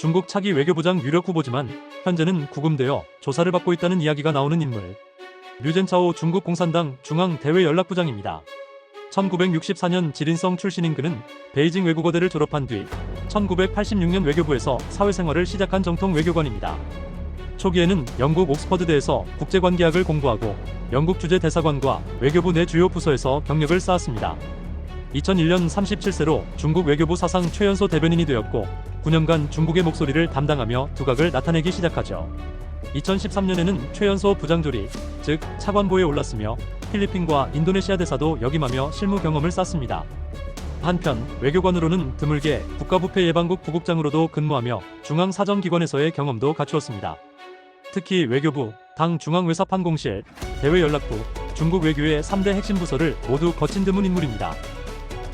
중국 차기 외교부장 유력 후보지만 현재는 구금되어 조사를 받고 있다는 이야기가 나오는 인물. 류젠차오 중국 공산당 중앙 대외 연락부장입니다. 1964년 지린성 출신인 그는 베이징 외국어대를 졸업한 뒤 1986년 외교부에서 사회생활을 시작한 정통 외교관입니다. 초기에는 영국 옥스퍼드대에서 국제관계학을 공부하고 영국 주재 대사관과 외교부 내 주요 부서에서 경력을 쌓았습니다. 2001년 37세로 중국 외교부 사상 최연소 대변인이 되었고 9년간 중국의 목소리를 담당하며 두각을 나타내기 시작하죠. 2013년에는 최연소 부장조리, 즉 차관보에 올랐으며 필리핀과 인도네시아 대사도 역임하며 실무 경험을 쌓습니다. 한편 외교관으로는 드물게 국가부패 예방국 부국장으로도 근무하며 중앙사정기관에서의 경험도 갖추었습니다. 특히 외교부, 당 중앙외사판공실, 대외연락부, 중국 외교의 3대 핵심 부서를 모두 거친 드문 인물입니다.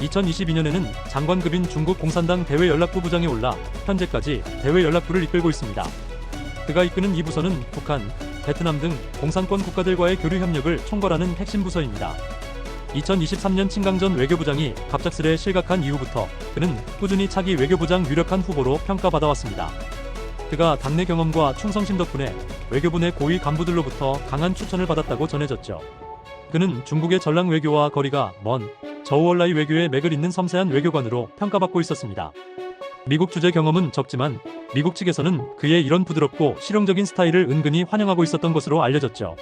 2022년에는 장관급인 중국 공산당 대외연락부 부장에 올라 현재까지 대외연락부를 이끌고 있습니다. 그가 이끄는 이 부서는 북한, 베트남 등 공산권 국가들과의 교류 협력을 총괄하는 핵심 부서입니다. 2023년 친강전 외교부장이 갑작스레 실각한 이후부터 그는 꾸준히 차기 외교부장 유력한 후보로 평가받아왔습니다. 그가 당내 경험과 충성심 덕분에 외교부 내 고위 간부들로부터 강한 추천을 받았다고 전해졌죠. 그는 중국의 전랑 외교와 거리가 먼 저우얼라이 외교의 맥을 잇는 섬세한 외교관으로 평가받고 있었습니다. 미국 주재 경험은 적지만 미국 측에서는 그의 이런 부드럽고 실용적인 스타일을 은근히 환영하고 있었던 것으로 알려졌죠.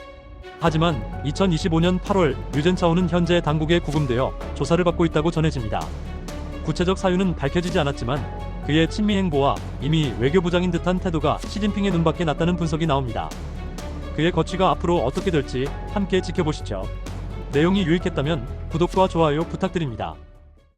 하지만 2025년 8월 류젠차오는 현재 당국에 구금되어 조사를 받고 있다고 전해집니다. 구체적 사유는 밝혀지지 않았지만 그의 친미 행보와 이미 외교부장인 듯한 태도가 시진핑의 눈밖에 났다는 분석이 나옵니다. 그의 거취가 앞으로 어떻게 될지 함께 지켜보시죠. 내용이 유익했다면 구독과 좋아요 부탁드립니다.